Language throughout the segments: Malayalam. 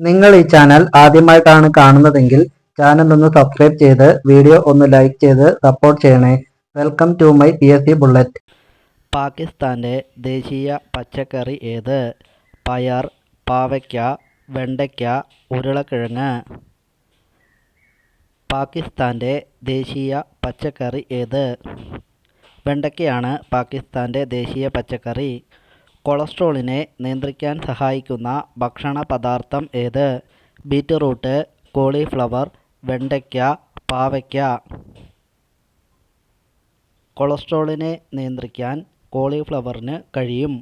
നിങ്ങൾ ഈ ചാനൽ ആദ്യമായിട്ടാണ് കാണുന്നതെങ്കിൽ ചാനൽ ഒന്ന് സബ്സ്ക്രൈബ് ചെയ്ത് വീഡിയോ ഒന്ന് ലൈക്ക് ചെയ്ത് സപ്പോർട്ട് ചെയ്യണേ. Welcome to my P S C bullet പാകിസ്ഥാന്റെ ദേശീയ പച്ചക്കറി ഏത്? പയർ പാവയ്ക്ക വെണ്ടയ്ക്ക ഉരുളക്കിഴങ്ങ്. പാകിസ്ഥാന്റെ ദേശീയ പച്ചക്കറി ഏത്? വെണ്ടയ്ക്കയാണ് പാകിസ്ഥാന്റെ ദേശീയ പച്ചക്കറി. കൊളസ്ട്രോളിനെ നിയന്ത്രിക്കാൻ സഹായിക്കുന്ന ഭക്ഷണ പദാർത്ഥം ഏത്? ബീറ്റ്റൂട്ട് കോളിഫ്ലവർ വെണ്ടയ്ക്ക പാവയ്ക്ക. കൊളസ്ട്രോളിനെ നിയന്ത്രിക്കാൻ കോളിഫ്ലവറിന് കഴിയും.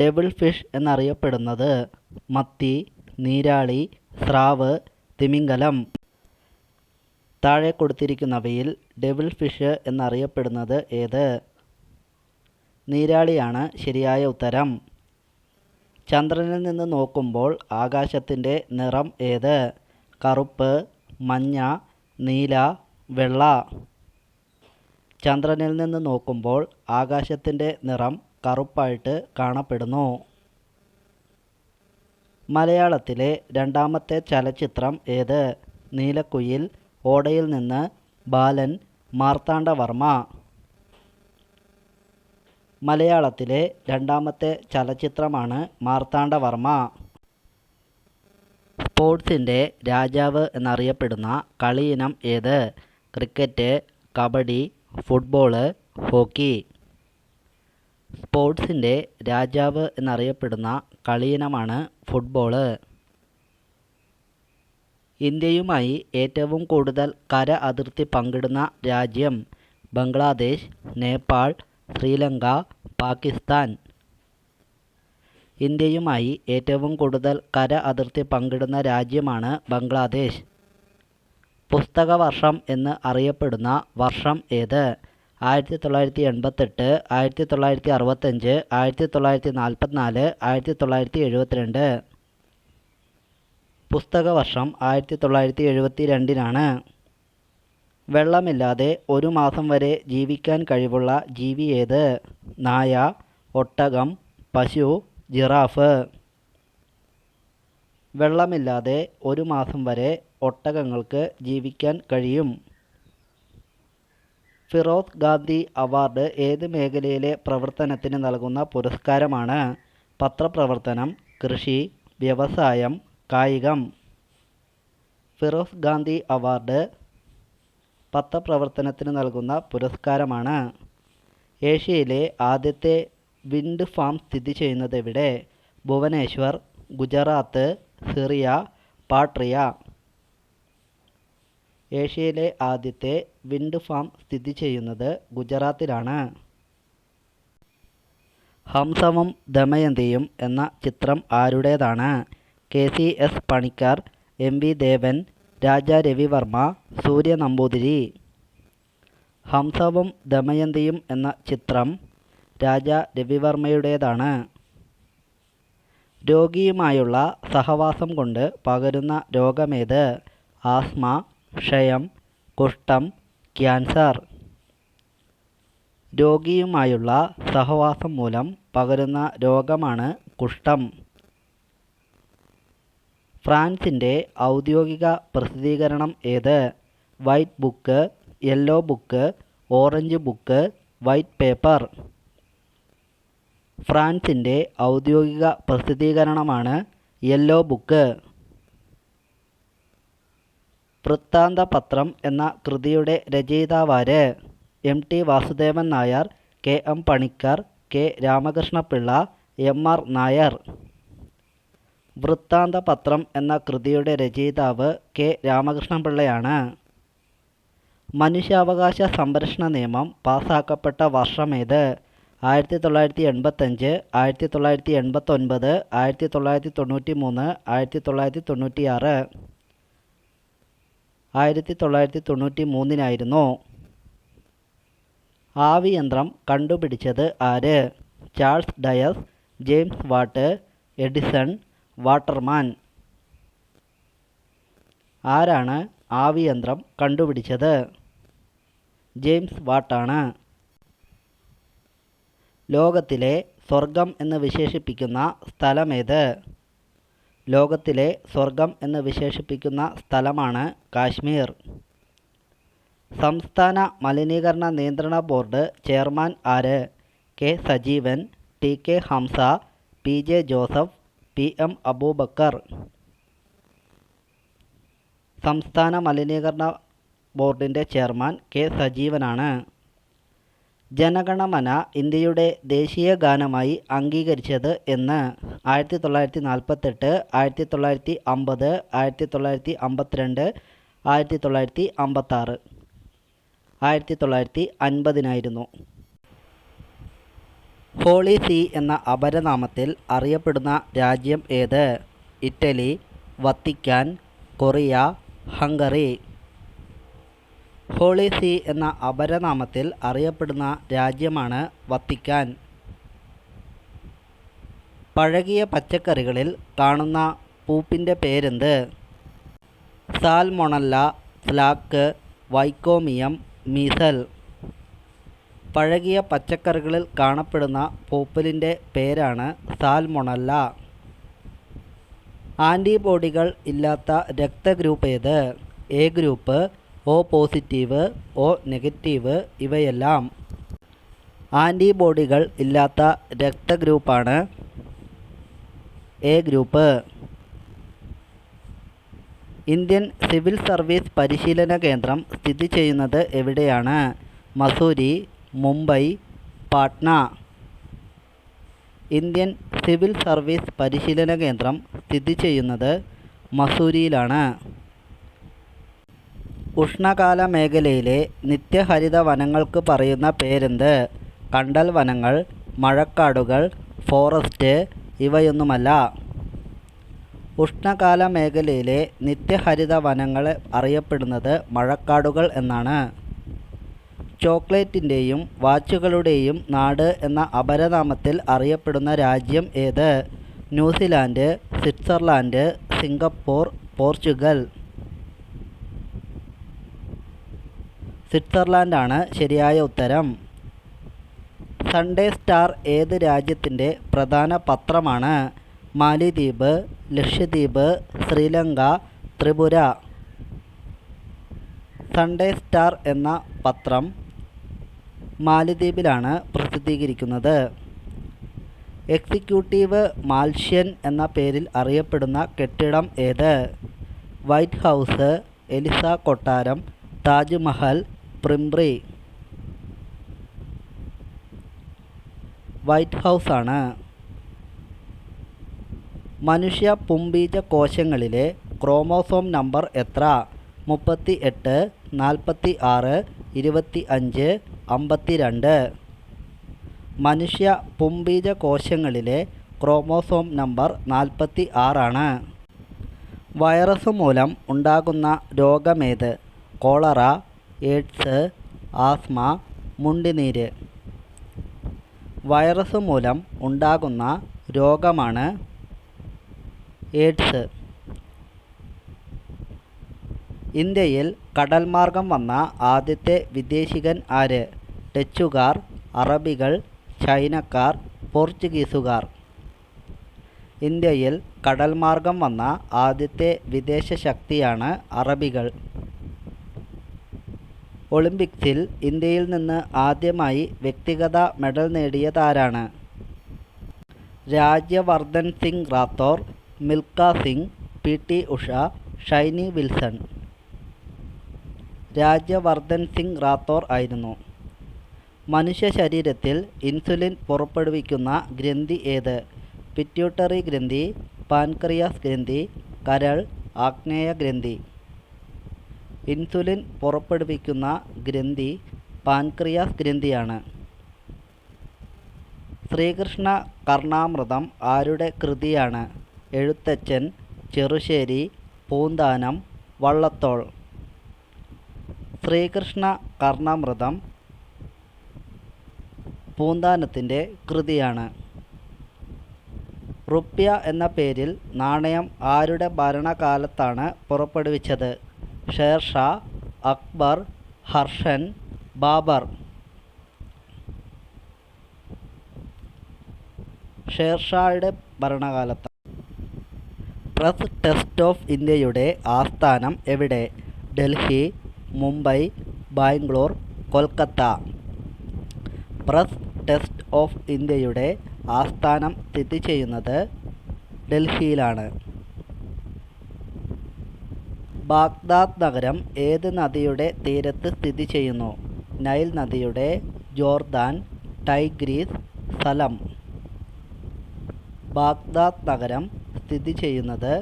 ഡെബിൾ ഫിഷ് എന്നറിയപ്പെടുന്നത് മത്തി നീരാളി സ്രാവ് തിമിംഗലം. താഴെ കൊടുത്തിരിക്കുന്നവയിൽ ഡെബിൾ ഫിഷ് എന്നറിയപ്പെടുന്നത് ഏത്? നീരാളിയാണ് ശരിയായ ഉത്തരം. ചന്ദ്രനിൽ നിന്ന് നോക്കുമ്പോൾ ആകാശത്തിന്റെ നിറം ഏത്? കറുപ്പ് മഞ്ഞ നീല വെള്ള. ചന്ദ്രനിൽ നിന്ന് നോക്കുമ്പോൾ ആകാശത്തിന്റെ നിറം കറുപ്പായിട്ട് കാണപ്പെടുന്നു. മലയാളത്തിലെ രണ്ടാമത്തെ ചലച്ചിത്രം ഏത്? നീലക്കുയിൽ ഓടയിൽ നിന്ന് ബാലൻ മാർത്താണ്ഡവർമ്മ. മലയാളത്തിലെ രണ്ടാമത്തെ ചലച്ചിത്രമാണ് മാർത്താണ്ഡവർമ്മ. സ്പോർട്സിന്റെ രാജാവ് എന്നറിയപ്പെടുന്ന കളിയിനം ഏത്? Cricket kabaddi football hockey. സ്പോർട്സിന്റെ രാജാവ് എന്നറിയപ്പെടുന്ന കളിയിനമാണ് ഫുട്ബോൾ. ഇന്ത്യയുമായി ഏറ്റവും കൂടുതൽ കര അതിർത്തി പങ്കിടുന്ന രാജ്യം ബംഗ്ലാദേശ് നേപ്പാൾ ശ്രീലങ്ക പാകിസ്ഥാൻ. ഇന്ത്യയുമായി ഏറ്റവും കൂടുതൽ കര അതിർത്തി പങ്കിടുന്ന രാജ്യമാണ് ബംഗ്ലാദേശ്. പുസ്തക വർഷം എന്ന് അറിയപ്പെടുന്ന വർഷം ഏത്? ആയിരത്തി തൊള്ളായിരത്തി എൺപത്തെട്ട് ആയിരത്തി തൊള്ളായിരത്തി അറുപത്തഞ്ച് ആയിരത്തി തൊള്ളായിരത്തി നാൽപ്പത്തിനാല് ആയിരത്തി തൊള്ളായിരത്തി എഴുപത്തിരണ്ട് പുസ്തകവർഷം ആയിരത്തി തൊള്ളായിരത്തി എഴുപത്തി രണ്ടിനാണ് വെള്ളമില്ലാതെ ഒരു മാസം വരെ ജീവിക്കാൻ കഴിവുള്ള ജീവി ഏത്? നായ ഒട്ടകം പശു ജിറാഫ്. വെള്ളമില്ലാതെ ഒരു മാസം വരെ ഒട്ടകങ്ങൾക്ക് ജീവിക്കാൻ കഴിയും. ഫിറോസ് ഗാന്ധി അവാർഡ് ഏത് മേഖലയിലെ പ്രവർത്തനത്തിന് നൽകുന്ന പുരസ്കാരമാണ്? പത്രപ്രവർത്തനം കൃഷി വ്യവസായം കായികം. ഫിറോസ് ഗാന്ധി അവാർഡ് പത്രപ്രവർത്തനത്തിന് നൽകുന്ന പുരസ്കാരമാണ്. ഏഷ്യയിലെ ആദ്യത്തെ വിൻഡ് ഫാം സ്ഥിതി ചെയ്യുന്നത് എവിടെ? ഭുവനേശ്വർ ഗുജറാത്ത് സിറിയ പാട്രിയ. ഏഷ്യയിലെ ആദ്യത്തെ വിൻഡ് ഫാം സ്ഥിതി ചെയ്യുന്നത് ഗുജറാത്തിലാണ്. ഹംസവും ദമയന്തിയും എന്ന ചിത്രം ആരുടേതാണ്? K C S Panicker M V Devan Raja Ravi Varma Surya Namboothiri. ഹംസവും ദമയന്തിയും എന്ന ചിത്രം രാജ രവിവർമ്മയുടേതാണ്. രോഗിയുമായുള്ള സഹവാസം കൊണ്ട് പകരുന്ന രോഗമേത്? ആസ്മ ക്ഷയം കുഷ്ഠം ക്യാൻസർ. രോഗിയുമായുള്ള സഹവാസം മൂലം പകരുന്ന രോഗമാണ് കുഷ്ഠം. ഫ്രാൻസിന്റെ ഔദ്യോഗിക പ്രസിദ്ധീകരണം ഏത്? White book yellow book orange book white paper. ഫ്രാൻസിന്റെ ഔദ്യോഗിക പ്രസിദ്ധീകരണമാണ് യെല്ലോ ബുക്ക്. വൃത്താന്ത പത്രം എന്ന കൃതിയുടെ രചയിതാവാര് M T Vasudevan Nair K M Panicker K Ramakrishna Pillai M R Nair. വൃത്താന്തപത്രം എന്ന കൃതിയുടെ രചയിതാവ് കെ. രാമകൃഷ്ണപിള്ളയാണ് മനുഷ്യാവകാശ സംരക്ഷണ നിയമം പാസാക്കപ്പെട്ട വർഷമേത് ആയിരത്തി തൊള്ളായിരത്തി എൺപത്തഞ്ച് ആയിരത്തി തൊള്ളായിരത്തി എൺപത്തൊൻപത് ആയിരത്തി തൊള്ളായിരത്തി തൊണ്ണൂറ്റി മൂന്ന് ആയിരത്തി തൊള്ളായിരത്തി തൊണ്ണൂറ്റിയാറ് ആയിരത്തി തൊള്ളായിരത്തി തൊണ്ണൂറ്റി മൂന്നിനായിരുന്നു ആവിയന്ത്രം കണ്ടുപിടിച്ചത് ആര്? Charles Dias James Watt Edison Waterman. ആരാണ് ആവിയന്ത്രം കണ്ടുപിടിച്ചത്? ജെയിംസ് വാട്ടാണ്. ലോകത്തിലെ സ്വർഗം എന്ന് വിശേഷിപ്പിക്കുന്ന സ്ഥലമേത്? ലോകത്തിലെ സ്വർഗം എന്ന് വിശേഷിപ്പിക്കുന്ന സ്ഥലമാണ് കാശ്മീർ. സംസ്ഥാന മലിനീകരണ നിയന്ത്രണ ബോർഡ് ചെയർമാൻ ആര്? K. Sajeevan T. K. Hamsa P. J. Joseph P M Abubacker സംസ്ഥാന മലിനീകരണ ബോർഡിന്റെ ചെയർമാൻ കെ സജീവനാണ്. ജനഗണമന ഇന്ത്യയുടെ ദേശീയ ഗാനമായി അംഗീകരിച്ചത് എന്ന് ആയിരത്തി തൊള്ളായിരത്തി നാൽപ്പത്തെട്ട് ആയിരത്തി തൊള്ളായിരത്തി അമ്പത് ആയിരത്തി തൊള്ളായിരത്തി അമ്പത്തിരണ്ട് ആയിരത്തി തൊള്ളായിരത്തി അമ്പത്താറ് ആയിരത്തി തൊള്ളായിരത്തി അൻപതിനായിരുന്നു ഹോളി സീ എന്ന അപരനാമത്തിൽ അറിയപ്പെടുന്ന രാജ്യം ഏത്? Italy Vatican Korea Hungary. Holy See എന്ന അപരനാമത്തിൽ അറിയപ്പെടുന്ന രാജ്യമാണ് വത്തിക്കാൻ. പഴകിയ പച്ചക്കറികളിൽ കാണുന്ന പൂപ്പിന്റെ പേരെന്ത്? സാൽമൊണല്ല ഫ്ലാക്ക് വൈക്കോമിയം മീസൽ. പഴകിയ പച്ചക്കറികളിൽ കാണപ്പെടുന്ന പൂപ്പലിന്റെ പേരാണ് സാൽമൊണല്ല. ആന്റിബോഡികൾ ഇല്ലാത്ത രക്തഗ്രൂപ്പ് ഏത്? A group O positive O negative ഇവയെല്ലാം. ആന്റിബോഡികൾ ഇല്ലാത്ത രക്തഗ്രൂപ്പാണ് A group. Indian civil service പരിശീലന കേന്ദ്രം സ്ഥിതി ചെയ്യുന്നത് എവിടെയാണ്? Mussoorie Mumbai Patna. Indian civil service പരിശീലന കേന്ദ്രം സ്ഥിതി ചെയ്യുന്നത് മസൂരിയിലാണ്. ഉഷ്ണകാല മേഖലയിലെ നിത്യഹരിത വനങ്ങൾക്ക് പറയുന്ന പേരെന്ത്? കണ്ടൽ വനങ്ങൾ മഴക്കാടുകൾ ഫോറസ്റ്റ് ഇവയൊന്നുമല്ല. ഉഷ്ണകാല മേഖലയിലെ നിത്യഹരിത വനങ്ങൾ അറിയപ്പെടുന്നത് മഴക്കാടുകൾ എന്നാണ്. ചോക്ലേറ്റിന്റെയും വാച്ചുകളുടെയും നാട് എന്ന അപരനാമത്തിൽ അറിയപ്പെടുന്ന രാജ്യം ഏത്? New Zealand Switzerland Singapore Portugal. സ്വിറ്റ്സർലാൻഡാണ് ശരിയായ ഉത്തരം. സൺഡേ സ്റ്റാർ ഏത് രാജ്യത്തിന്റെ പ്രധാന പത്രമാണ്? മാലിദ്വീപ് ലക്ഷദ്വീപ് ശ്രീലങ്ക ത്രിപുര. സൺഡേ സ്റ്റാർ എന്ന പത്രം മാലിദ്വീപിലാണ് പ്രസിദ്ധീകരിക്കുന്നത്. എക്സിക്യൂട്ടീവ് മാൽഷ്യൻ എന്ന പേരിൽ അറിയപ്പെടുന്ന കെട്ടിടം ഏത്? വൈറ്റ് ഹൗസ് എലിസ കൊട്ടാരം താജ്മഹൽ പ്രിംറി. വൈറ്റ് ആണ്. മനുഷ്യ പുംബീജ കോശങ്ങളിലെ ക്രോമോസോം നമ്പർ എത്ര? മുപ്പത്തി എട്ട് നാൽപ്പത്തി ആറ് ഇരുപത്തി അഞ്ച് അമ്പത്തി രണ്ട് മനുഷ്യ പുംബീജ കോശങ്ങളിലെ ക്രോമോസോം നമ്പർ നാൽപ്പത്തി ആറാണ് വൈറസ് മൂലം ഉണ്ടാകുന്ന രോഗമേത്? കോളറ എയ്ഡ്സ് ആസ്മ മുണ്ടിനീര്. വൈറസ് മൂലം ഉണ്ടാകുന്ന രോഗമാണ് എയ്ഡ്സ്. ഇന്ത്യയിൽ കടൽമാർഗം വന്ന ആദ്യത്തെ വിദേശികൻ ആര്? ഡച്ചുകാർ അറബികൾ ചൈനക്കാർ പോർച്ചുഗീസുകാർ. ഇന്ത്യയിൽ കടൽമാർഗം വന്ന ആദ്യത്തെ വിദേശ ശക്തിയാണ് അറബികൾ. ഒളിമ്പിക്സിൽ ഇന്ത്യയിൽ നിന്ന് ആദ്യമായി വ്യക്തിഗത medal നേടിയതാരാണ്? Rajyavardhan Singh Rathore Milkha Singh P T Usha Shiny Wilson. Rajyavardhan Singh Rathore ആയിരുന്നു. മനുഷ്യ ശരീരത്തിൽ ഇൻസുലിൻ പുറപ്പെടുവിക്കുന്ന ഗ്രന്ഥി ഏത്? പിറ്റ്യൂട്ടറി ഗ്രന്ഥി പാൻക്രിയാസ് ഗ്രന്ഥി കരൾ ആഗ്നേയ ഗ്രന്ഥി. ഇൻസുലിൻ പുറപ്പെടുവിക്കുന്ന ഗ്രന്ഥി പാൻക്രിയാസ് ഗ്രന്ഥിയാണ്. ശ്രീകൃഷ്ണ കർണാമൃതം ആരുടെ കൃതിയാണ്? എഴുത്തച്ഛൻ ചെറുശ്ശേരി പൂന്താനം വള്ളത്തോൾ. ശ്രീകൃഷ്ണ കർണാമൃതം പൂന്താനത്തിന്റെ കൃതിയാണ്. റുപ്യ എന്ന പേരിൽ നാണയം ആരുടെ ഭരണകാലത്താണ് പുറപ്പെടുവിച്ചത്? ഷേർഷാ അക്ബർ ഹർഷൻ ബാബർ. ഷേർഷായുടെ ഭരണകാലത്ത്. പ്രസ് ടെസ്റ്റ് ഓഫ് ഇന്ത്യയുടെ ആസ്ഥാനം എവിടെ? Delhi Mumbai Bangalore Kolkata. Press trust of ഇന്ത്യയുടെ ആസ്ഥാനം സ്ഥിതി ചെയ്യുന്നത് ഡൽഹിയിലാണ്. ബാഗ്ദാദ് നഗരം ഏത് നദിയുടെ തീരത്ത് സ്ഥിതി ചെയ്യുന്നു? നൈൽ നദിയുടെ ജോർദാൻ ടൈഗ്രീസ് സ്ഥലം ബാഗ്ദാദ് നഗരം സ്ഥിതി ചെയ്യുന്നത്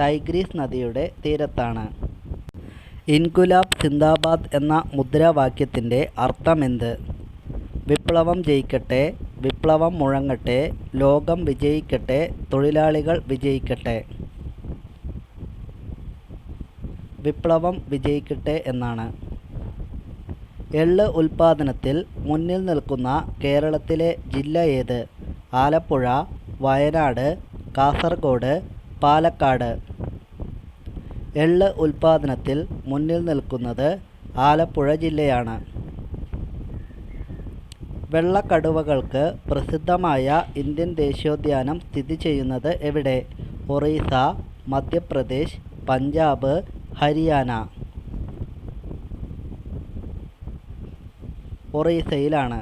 ടൈഗ്രീസ് നദിയുടെ തീരത്താണ്. ഇൻകുലാബ് സിന്ദാബാദ് എന്ന മുദ്രാവാക്യത്തിന്റെ അർത്ഥമെന്ത്? വിപ്ലവം ജയിക്കട്ടെ വിപ്ലവം മുഴങ്ങട്ടെ ലോകം വിജയിക്കട്ടെ തൊഴിലാളികൾ വിജയിക്കട്ടെ. വിപ്ലവം വിജയിക്കട്ടെ എന്നാണ്. എള്ള് ഉൽപാദനത്തിൽ മുന്നിൽ നിൽക്കുന്ന കേരളത്തിലെ ജില്ല ഏത്? ആലപ്പുഴ വയനാട് കാസർഗോഡ് പാലക്കാട്. എള്ള് ഉൽപ്പാദനത്തിൽ മുന്നിൽ നിൽക്കുന്നത് ആലപ്പുഴ ജില്ലയാണ്. വെള്ളക്കടുവകൾക്ക് പ്രസിദ്ധമായ ഇന്ത്യൻ ദേശീയോദ്യാനം സ്ഥിതി ചെയ്യുന്നത് എവിടെ? ഒറീസ മധ്യപ്രദേശ് പഞ്ചാബ് ഹരിയാന. ഒറീസയിലാണ്.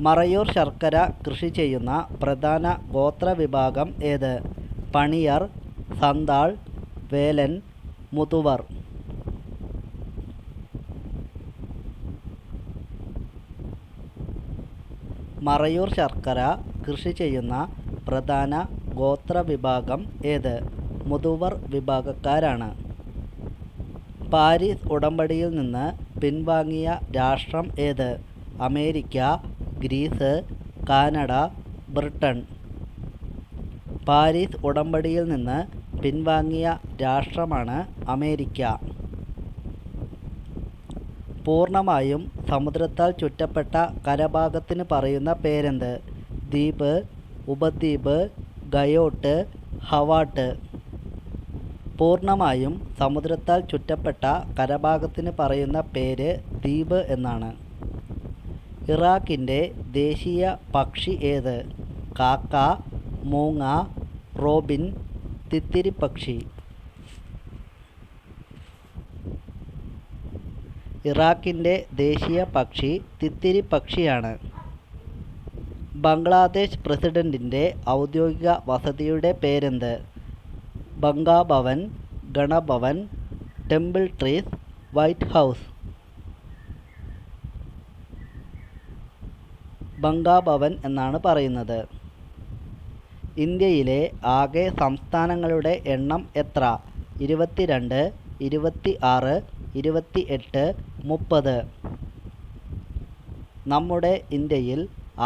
മറയൂർ ശർക്കര കൃഷി ചെയ്യുന്ന പ്രധാന ഗോത്രവിഭാഗം ഏത്? പണിയർ സന്താൾ വേലൻ മുതുവർ. മറയൂർ ശർക്കര കൃഷി ചെയ്യുന്ന പ്രധാന ഗോത്ര വിഭാഗം ഏത്? മുതുവർ വിഭാഗക്കാരാണ്. പാരീസ് ഉടമ്പടിയിൽ നിന്ന് പിൻവാങ്ങിയ രാഷ്ട്രം ഏത്? America Greece Canada Britain Paris ഉടമ്പടിയിൽ നിന്ന് പിൻവാങ്ങിയ രാഷ്ട്രമാണ് അമേരിക്ക. പൂർണമായും സമുദ്രത്താൽ ചുറ്റപ്പെട്ട കരഭാഗത്തിന് പറയുന്ന പേരെന്ത്? ദ്വീപ് ഉപദ്വീപ് ഗയോട്ട് ഹവാട്ട്. പൂർണമായും സമുദ്രത്താൽ ചുറ്റപ്പെട്ട കരഭാഗത്തിന് പറയുന്ന പേര് ദ്വീപ് എന്നാണ്. ഇറാഖിന്റെ ദേശീയ പക്ഷി ഏത്? കാക്ക മൂങ്ങ റോബിൻ തിത്തിരിപ്പക്ഷി ഇറാഖിന്റെ ദേശീയ പക്ഷി തിത്തിരി പക്ഷിയാണ്. ബംഗ്ലാദേശ് പ്രസിഡന്റിന്റെ ഔദ്യോഗിക വസതിയുടെ പേരെന്ത്? Bangabhaban Ganabhaban temple trees white house. Bangabhaban എന്നാണ് പറയുന്നത്. ഇന്ത്യയിലെ ആകെ സംസ്ഥാനങ്ങളുടെ എണ്ണം എത്ര? ഇരുപത്തിരണ്ട് ഇരുപത്തി ആറ് ഇരുപത്തി എട്ട് മുപ്പത്. നമ്മുടെ ഇന്ത്യയിൽ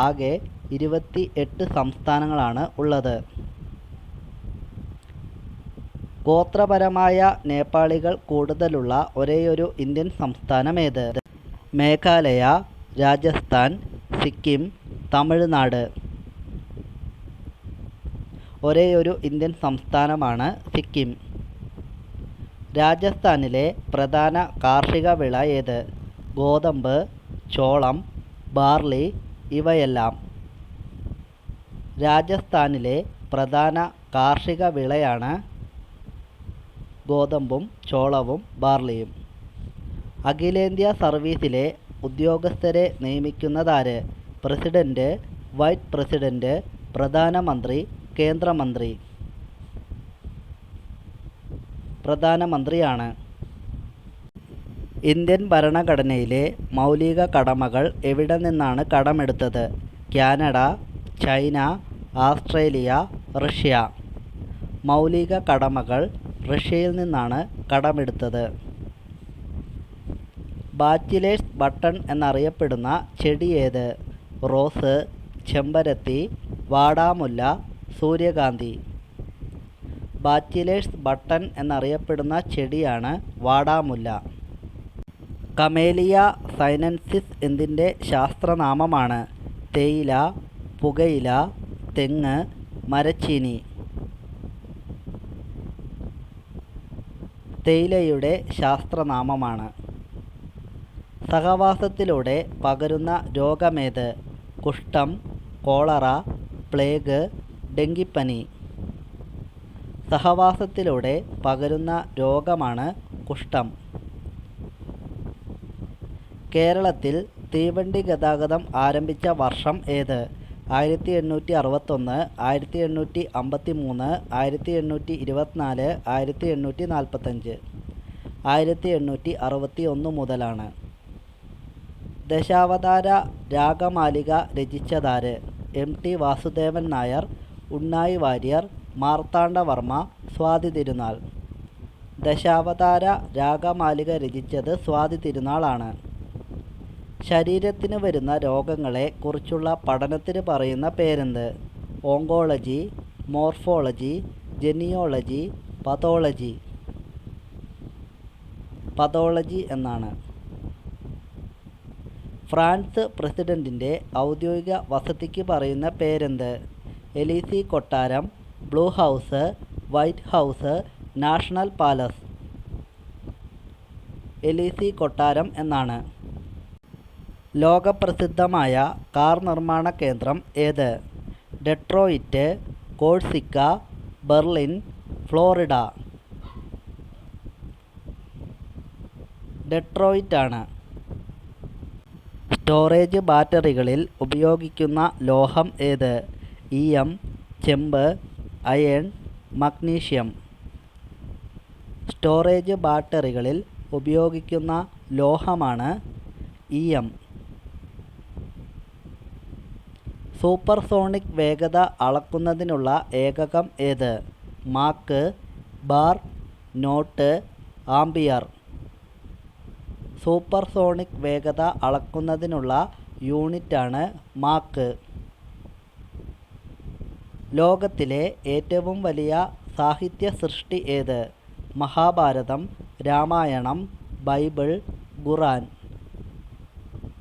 ആകെ ഇരുപത്തി എട്ട് സംസ്ഥാനങ്ങളാണ് ഉള്ളത്. ഗോത്രപരമായ നേപ്പാളികൾ കൂടുതലുള്ള ഒരേയൊരു ഇന്ത്യൻ സംസ്ഥാനമേത്? മേഘാലയ രാജസ്ഥാൻ സിക്കിം തമിഴ്നാട്. ഒരേയൊരു ഇന്ത്യൻ സംസ്ഥാനമാണ് സിക്കിം. രാജസ്ഥാനിലെ പ്രധാന കാർഷിക വിള ഏത്? ഗോതമ്പ് ചോളം ബാർലി ഇവയെല്ലാം. രാജസ്ഥാനിലെ പ്രധാന കാർഷിക വിളയാണ് ഗോതമ്പും ചോളവും ബാർലിയും. അഖിലേന്ത്യാ സർവീസിലെ ഉദ്യോഗസ്ഥരെ നിയമിക്കുന്നതാര്? പ്രസിഡന്റ് വൈസ് പ്രസിഡന്റ് പ്രധാനമന്ത്രി കേന്ദ്രമന്ത്രി പ്രധാനമന്ത്രിയാണ്. ഇന്ത്യൻ ഭരണഘടനയിലെ മൗലിക കടമകൾ എവിടെ നിന്നാണ് കടമെടുത്തത്? Canada China Australia Russia. മൗലിക കടമകൾ റഷ്യയിൽ നിന്നാണ് കടമെടുത്തത്. ബാച്ചിലേഴ്സ് ബട്ടൺ എന്നറിയപ്പെടുന്ന ചെടി ഏത്? റോസ് ചെമ്പരത്തി വാടാമുല്ല സൂര്യകാന്തി. ബാച്ചിലേഴ്സ് ബട്ടൺ എന്നറിയപ്പെടുന്ന ചെടിയാണ് വാടാമുല്ല. കമേലിയ സൈനൻസിസ് എന്തിന്റെ ശാസ്ത്രനാമമാണ്? തേയില പുകയില തെങ്ങ് മരച്ചീനി. തേയിലയുടെ ശാസ്ത്രനാമമാണ്. സഹവാസത്തിലൂടെ പകരുന്ന രോഗമേത്? കുഷ്ഠം കോളറ പ്ലേഗ് ഡെങ്കിപ്പനി. സഹവാസത്തിലൂടെ പകരുന്ന രോഗമാണ് കുഷ്ഠം. കേരളത്തിൽ തീവണ്ടി ഗതാഗതം ആരംഭിച്ച വർഷം ഏത്? ആയിരത്തി എണ്ണൂറ്റി അറുപത്തൊന്ന് ആയിരത്തി എണ്ണൂറ്റി അമ്പത്തി മൂന്ന് ആയിരത്തി എണ്ണൂറ്റി ഇരുപത്തിനാല് ആയിരത്തി എണ്ണൂറ്റി നാൽപ്പത്തഞ്ച് ആയിരത്തി എണ്ണൂറ്റി അറുപത്തി ഒന്ന് മുതലാണ്. Dashavatara Ragamalika രചിച്ചതാര്? M T Vasudevan Nair Unnayi Warrier Marthanda Varma Swathi Thirunal. Dashavatara ragamalika രചിച്ചത് സ്വാതി തിരുനാളാണ്. ശരീരത്തിന് വരുന്ന രോഗങ്ങളെ കുറിച്ചുള്ള പഠനത്തിന് പറയുന്ന പേരെന്ത്? Oncology morphology genealogy pathology. Pathology എന്നാണ്. ഫ്രാൻസ് പ്രസിഡന്റിന്റെ ഔദ്യോഗിക വസതിക്ക് പറയുന്ന പേരെന്ത്? എലീസി കൊട്ടാരം blue house white house national palace. Elysee കൊട്ടാരം എന്നാണ്. ലോകപ്രസിദ്ധമായ കാർ നിർമ്മാണ കേന്ദ്രം ഏത്? Detroit Corsica Berlin Florida. Detroit ആണ് സ്റ്റോറേജ് ബാറ്ററികളിൽ ഉപയോഗിക്കുന്ന ലോഹം ഏത്? ഈയം ചെമ്പ് അയൺ മഗ്നീഷ്യം. സ്റ്റോറേജ് ബാറ്ററികളിൽ ഉപയോഗിക്കുന്ന ലോഹമാണ് ഈയം. സൂപ്പർസോണിക് വേഗത അളക്കുന്നതിനുള്ള ഏകകം ഏത്? Mach bar knot ampere supersonic വേഗത അളക്കുന്നതിനുള്ള യൂണിറ്റാണ് മാക്ക്. ലോകത്തിലെ ഏറ്റവും വലിയ സാഹിത്യ സൃഷ്ടി ഏത്? മഹാഭാരതം രാമായണം ബൈബിൾ ഖുറാൻ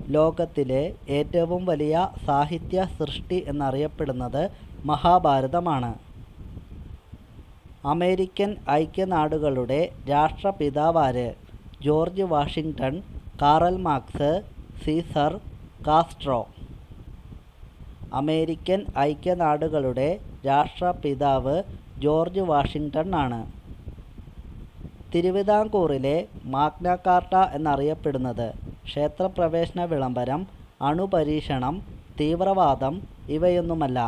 ലോകത്തിലെ ഏറ്റവും വലിയ സാഹിത്യ സൃഷ്ടി എന്നറിയപ്പെടുന്നത് മഹാഭാരതമാണ്. അമേരിക്കൻ ഐക്യനാടുകളുടെ രാഷ്ട്രപിതാവാര് George Washington Karl Marx Caesar Castro. American ഐക്യനാടുകളുടെ രാഷ്ട്രപിതാവ് ജോർജ് വാഷിങ്ടൺ ആണ് തിരുവിതാംകൂറിലെ മാഗ്നാകാർട്ട എന്നറിയപ്പെടുന്നത് ക്ഷേത്രപ്രവേശന വിളംബരം അണുപരീക്ഷണം തീവ്രവാദം ഇവയൊന്നുമല്ല.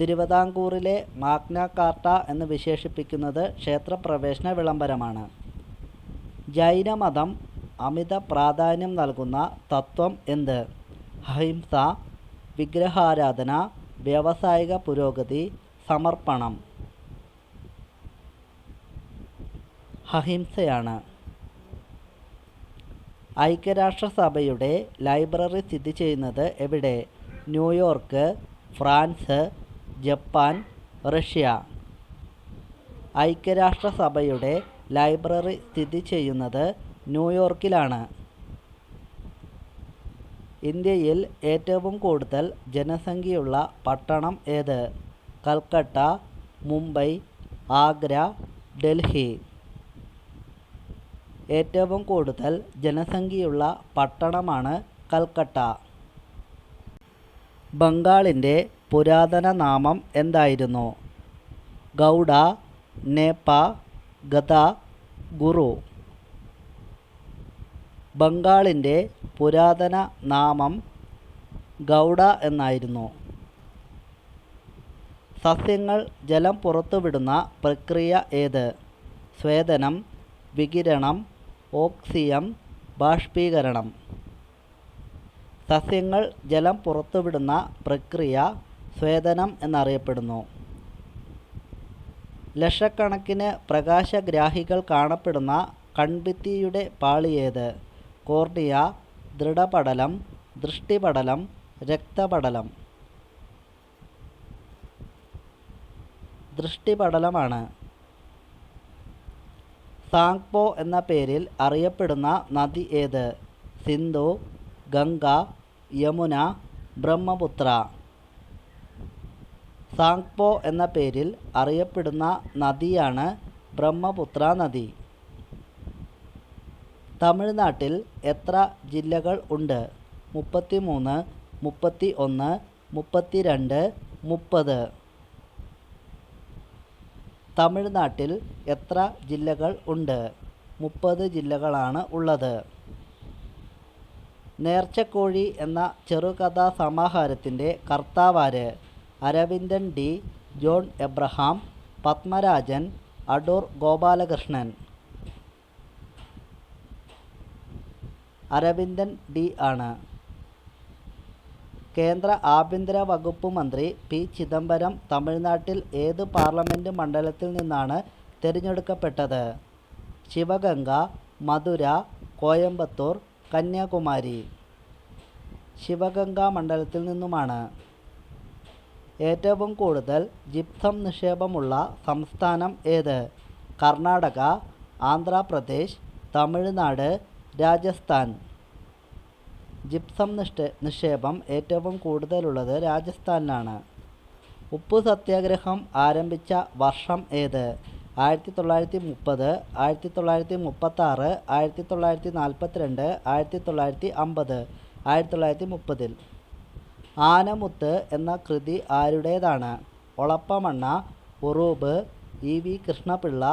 തിരുവിതാംകൂറിലെ മാഗ്നാകാർട്ട എന്ന് വിശേഷിപ്പിക്കുന്നത് ക്ഷേത്രപ്രവേശന വിളംബരമാണ്. ജൈനമതം അമിത പ്രാധാന്യം നൽകുന്ന തത്വം എന്ത്? അഹിംസ വിഗ്രഹാരാധന വ്യാവസായിക പുരോഗതി സമർപ്പണം. അഹിംസയാണ്. ഐക്യരാഷ്ട്രസഭയുടെ ലൈബ്രറി സ്ഥിതി ചെയ്യുന്നത് എവിടെ? New York France Japan Russia. ഐക്യരാഷ്ട്രസഭയുടെ ലൈബ്രറി സ്ഥിതി ചെയ്യുന്നത് ന്യൂയോർക്കിലാണ്. ഇന്ത്യയിൽ ഏറ്റവും കൂടുതൽ ജനസംഖ്യയുള്ള പട്ടണം ഏത്? കൽക്കട്ട മുംബൈ ആഗ്ര ഡൽഹി. ഏറ്റവും കൂടുതൽ ജനസംഖ്യയുള്ള പട്ടണമാണ് കൽക്കട്ട. ബംഗാളിന്റെ പുരാതന നാമം എന്തായിരുന്നു? ഗൗഡ നേപ്പ ഗത ഗുരു ബംഗാളിന്റെ പുരാതന നാമം ഗൗഡ എന്നായിരുന്നു. സസ്യങ്ങൾ ജലം പുറത്തുവിടുന്ന പ്രക്രിയ ഏത്? സ്വേദനം വികിരണം ഓക്സിയം ബാഷ്പീകരണം. സസ്യങ്ങൾ ജലം പുറത്തുവിടുന്ന പ്രക്രിയ സ്വേദനം എന്നറിയപ്പെടുന്നു. ലക്ഷക്കണക്കിന് പ്രകാശഗ്രാഹികൾ കാണപ്പെടുന്ന കൺഭിത്തിയുടെ പാളിയേത് കോർണിയ ദൃഢപടലം ദൃഷ്ടിപടലം രക്തപടലം. ദൃഷ്ടിപടലമാണ്. സാങ്പോ എന്ന പേരിൽ അറിയപ്പെടുന്ന നദി ഏത്? സിന്ധു ഗംഗ യമുന ബ്രഹ്മപുത്ര. സാങ്പോ എന്ന പേരിൽ അറിയപ്പെടുന്ന നദിയാണ് ബ്രഹ്മപുത്ര നദി. തമിഴ്നാട്ടിൽ എത്ര ജില്ലകൾ ഉണ്ട്? മുപ്പത്തി മൂന്ന് മുപ്പത്തി ഒന്ന് മുപ്പത്തി രണ്ട് മുപ്പത്. തമിഴ്നാട്ടിൽ എത്ര ജില്ലകൾ ഉണ്ട്? മുപ്പത് ജില്ലകളാണ് ഉള്ളത്. നേർച്ചക്കോഴി എന്ന ചെറുകഥാ സമാഹാരത്തിന്റെ കർത്താവാര് Aravindan D John Abraham Padmarajan Adoor Gopalakrishnan. Aravindan D ആണ്. കേന്ദ്ര ആഭ്യന്തര വകുപ്പ് മന്ത്രി പി ചിദംബരം തമിഴ്നാട്ടിൽ ഏത് പാർലമെന്റ് മണ്ഡലത്തിൽ നിന്നാണ് തിരഞ്ഞെടുക്കപ്പെട്ടത്? ശിവഗംഗ മധുര കോയമ്പത്തൂർ കന്യാകുമാരി. ശിവഗംഗ മണ്ഡലത്തിൽ നിന്നുമാണ്. ഏറ്റവും കൂടുതൽ ജിപ്സം നിക്ഷേപമുള്ള സംസ്ഥാനം ഏത്? കർണാടക ആന്ധ്രാപ്രദേശ് തമിഴ്നാട് രാജസ്ഥാൻ. ജിപ്സം നിഷ്ഠ നിക്ഷേപം ഏറ്റവും കൂടുതലുള്ളത് രാജസ്ഥാനിലാണ്. ഉപ്പു സത്യാഗ്രഹം ആരംഭിച്ച വർഷം ഏത്? ആയിരത്തി തൊള്ളായിരത്തി മുപ്പത് ആയിരത്തി തൊള്ളായിരത്തി മുപ്പത്താറ് ആയിരത്തി തൊള്ളായിരത്തി നാൽപ്പത്തിരണ്ട് ആയിരത്തി തൊള്ളായിരത്തി അമ്പത് ആയിരത്തി തൊള്ളായിരത്തി മുപ്പതിൽ ആനമുത്ത് എന്ന കൃതി ആരുടേതാണ്? Olappamanna Uroob E V Krishna Pillai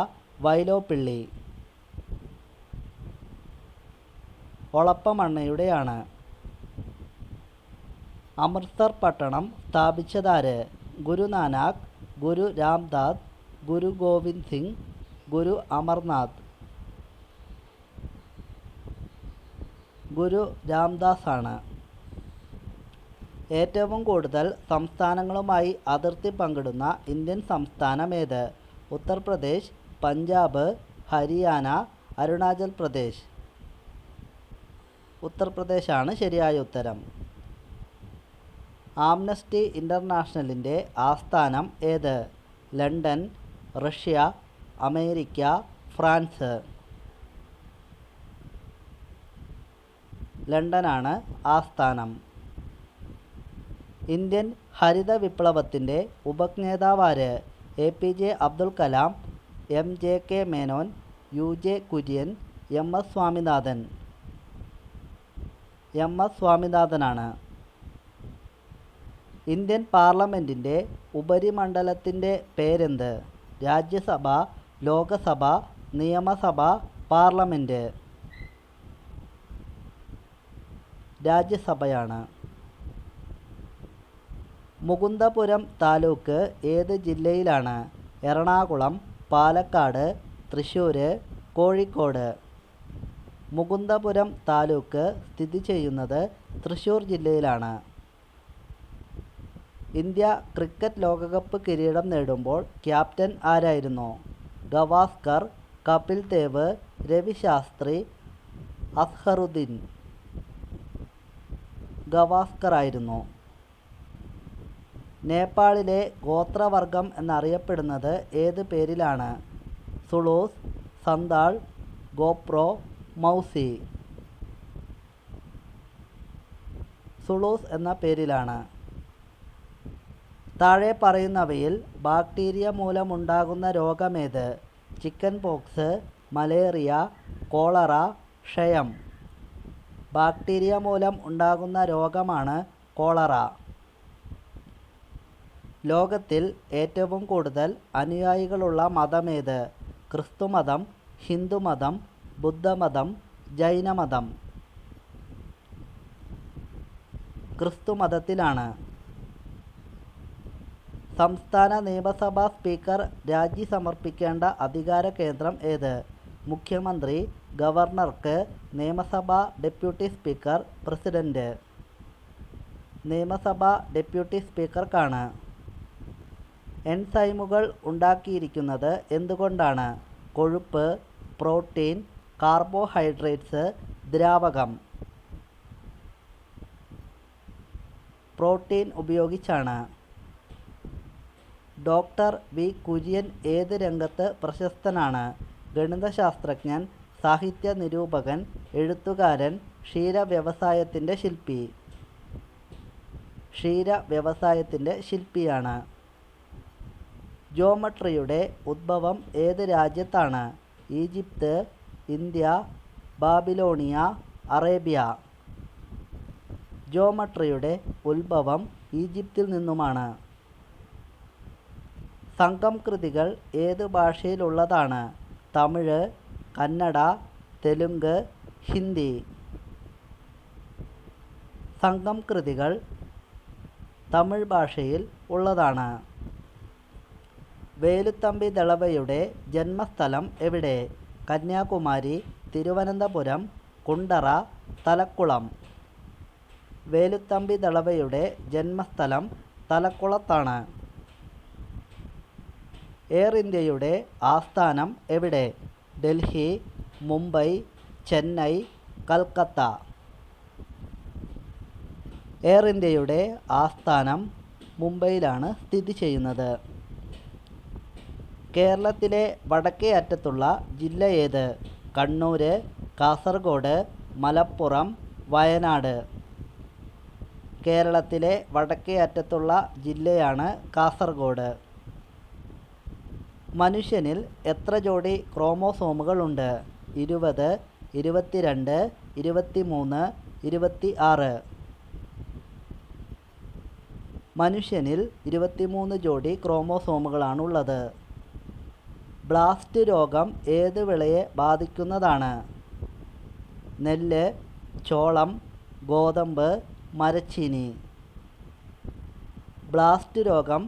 Vyloppilli. ഒളപ്പമണ്ണയുടെയാണ് Amritsar പട്ടണം സ്ഥാപിച്ചതാര്? ഗുരുനാനാക്ക് ഗുരു രാംദാസ് ഗുരു ഗോവിന്ദ് സിംഗ് ഗുരു അമർനാഥ്. ഗുരു രാംദാസ് ആണ് ഏറ്റവും കൂടുതൽ സംസ്ഥാനങ്ങളുമായി അതിർത്തി പങ്കിടുന്ന ഇന്ത്യൻ സംസ്ഥാനം ഏത് ഉത്തർപ്രദേശ് പഞ്ചാബ് ഹരിയാന അരുണാചൽ പ്രദേശ്. ഉത്തർപ്രദേശാണ് ശരിയായ ഉത്തരം. ആംനസ്റ്റി ഇന്റർനാഷണലിന്റെ ആസ്ഥാനം ഏത്? London Russia America France. ലണ്ടനാണ് ആസ്ഥാനം. ഇന്ത്യൻ ഹരിത വിപ്ലവത്തിന്റെ ഉപജ്ഞേതാവാര് A P J Abdul Kalam M J K Menon U J Kurian M S Swaminathan. M S സ്വാമിനാഥനാണ്. Indian പാർലമെന്റിന്റെ ഉപരിമണ്ഡലത്തിന്റെ പേരെന്ത്? രാജ്യസഭ ലോകസഭ നിയമസഭ പാർലമെന്റ് രാജ്യസഭയാണ്. മുകുന്ദപുരം താലൂക്ക് ഏത് ജില്ലയിലാണ്? എറണാകുളം പാലക്കാട് തൃശ്ശൂർ കോഴിക്കോട്. മുകുന്ദപുരം താലൂക്ക് സ്ഥിതി ചെയ്യുന്നത് തൃശ്ശൂർ ജില്ലയിലാണ്. ഇന്ത്യ ക്രിക്കറ്റ് ലോകകപ്പ് കിരീടം നേടുമ്പോൾ ക്യാപ്റ്റൻ ആരായിരുന്നു? ഗവാസ്കർ കപിൽ ദേവ് രവി ശാസ്ത്രി അസ്ഹറുദ്ദീൻ. ഗവാസ്കർ ആയിരുന്നു നേപ്പാളിലെ ഗോത്രവർഗം എന്നറിയപ്പെടുന്നത് ഏത് പേരിലാണ്? സുളൂസ് സന്താൾ ഗോപ്രോ മൗസി. സുളൂസ് എന്ന പേരിലാണ്. താഴെ പറയുന്നവയിൽ ബാക്ടീരിയ മൂലമുണ്ടാകുന്ന രോഗമേത്? ചിക്കൻ പോക്സ് മലേറിയ കോളറ ക്ഷയം. ബാക്ടീരിയ മൂലം ഉണ്ടാകുന്ന രോഗമാണ് കോളറ. ലോകത്തിൽ ഏറ്റവും കൂടുതൽ അനുയായികളുള്ള മതമേത്? ക്രിസ്തുമതം ഹിന്ദുമതം ബുദ്ധമതം ജൈനമതം. ക്രിസ്തുമതത്തിലാണ്. സംസ്ഥാന നിയമസഭാ സ്പീക്കർ രാജി സമർപ്പിക്കേണ്ട അധികാര കേന്ദ്രം ഏത്? മുഖ്യമന്ത്രി ഗവർണർക്ക് നിയമസഭാ ഡെപ്യൂട്ടി സ്പീക്കർ പ്രസിഡന്റ്. നിയമസഭാ ഡെപ്യൂട്ടി സ്പീക്കർക്കാണ്. എൻസൈമുകൾ ഉണ്ടാക്കിയിരിക്കുന്നത് എന്തുകൊണ്ടാണ്? കൊഴുപ്പ് പ്രോട്ടീൻ കാർബോഹൈഡ്രേറ്റ്സ് ദ്രാവകം. പ്രോട്ടീൻ ഉപയോഗിച്ചാണ്. Doctor V. കുര്യൻ ഏത് രംഗത്ത് പ്രശസ്തനാണ്? ഗണിതശാസ്ത്രജ്ഞൻ സാഹിത്യ നിരൂപകൻ എഴുത്തുകാരൻ ക്ഷീര വ്യവസായത്തിന്റെ ശില്പി. ക്ഷീര വ്യവസായത്തിന്റെ ശില്പിയാണ്. ജോമട്രിയുടെ ഉദ്ഭവം ഏത് രാജ്യത്താണ്? Egypt India Babylonia Arabia. ജോമട്രിയുടെ ഉത്ഭവം ഈജിപ്തിൽ നിന്നുമാണ്. സംഘം കൃതികൾ ഏത് ഭാഷയിലുള്ളതാണ്? തമിഴ് കന്നഡ തെലുങ്ക് ഹിന്ദി. സംഘം കൃതികൾ തമിഴ് ഭാഷയിൽ ഉള്ളതാണ്. വേലുത്തമ്പി ദളവയുടെ ജന്മസ്ഥലം എവിടെ? കന്യാകുമാരി തിരുവനന്തപുരം കുണ്ടറ തലക്കുളം. വേലുത്തമ്പി ദളവയുടെ ജന്മസ്ഥലം തലക്കുളത്താണ്. എയർ ഇന്ത്യയുടെ ആസ്ഥാനം എവിടെ? ഡൽഹി മുംബൈ ചെന്നൈ കൽക്കത്ത. എയർ ഇന്ത്യയുടെ ആസ്ഥാനം മുംബൈയിലാണ് സ്ഥിതി ചെയ്യുന്നത്. കേരളത്തിലെ വടക്കേ അറ്റത്തുള്ള ജില്ല ഏത്? കണ്ണൂർ കാസർഗോഡ് മലപ്പുറം വയനാട്. കേരളത്തിലെ വടക്കേ അറ്റത്തുള്ള ജില്ലയാണ് കാസർഗോഡ്. മനുഷ്യനിൽ എത്ര ജോഡി ക്രോമോസോമുകളുണ്ട്? ഇരുപത് ഇരുപത്തിരണ്ട് ഇരുപത്തിമൂന്ന് ഇരുപത്തി ആറ് മനുഷ്യനിൽ ഇരുപത്തിമൂന്ന് ജോഡി ക്രോമോസോമുകളാണുള്ളത്. ബ്ലാസ്റ്റ് രോഗം ഏത് വിളയെ ബാധിക്കുന്നതാണ്? നെല്ല് ചോളം ഗോതമ്പ് മരച്ചീനി. ബ്ലാസ്റ്റ് രോഗം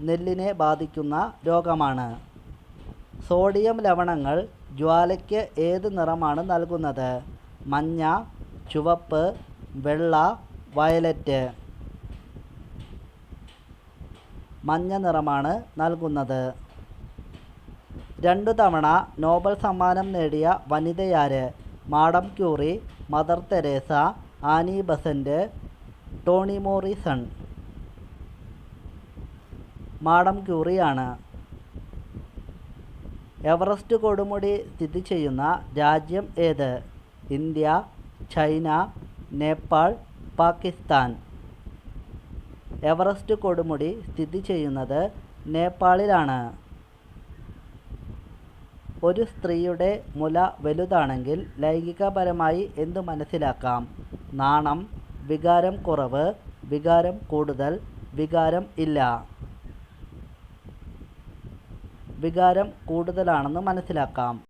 നെല്ലിനെ ബാധിക്കുന്ന രോഗമാണ്. സോഡിയം ലവണങ്ങൾ ജ്വാലയ്ക്ക് ഏത് നിറമാണ് നൽകുന്നത്? മഞ്ഞ ചുവപ്പ് വെള്ള വയലറ്റ്. മഞ്ഞ നിറമാണ് നൽകുന്നത്. രണ്ടു തവണ നോബൽ സമ്മാനം നേടിയ വനിതയാര് madam Curie Mother Teresa Annie Besant Toni Morrison madam ക്യൂറിയാണ്. Everest കൊടുമുടി സ്ഥിതി ചെയ്യുന്ന രാജ്യം ഏത്? India China Nepal Pakistan. Everest കൊടുമുടി സ്ഥിതി ചെയ്യുന്നത് നേപ്പാളിലാണ്. ഒരു സ്ത്രീയുടെ മുല വലുതാണെങ്കിൽ ലൈംഗികപരമായി എന്തു മനസ്സിലാക്കാം? നാണം വികാരം കുറവ് വികാരം കൂടുതൽ വികാരം ഇല്ല. വികാരം കൂടുതലാണെന്ന് മനസ്സിലാക്കാം.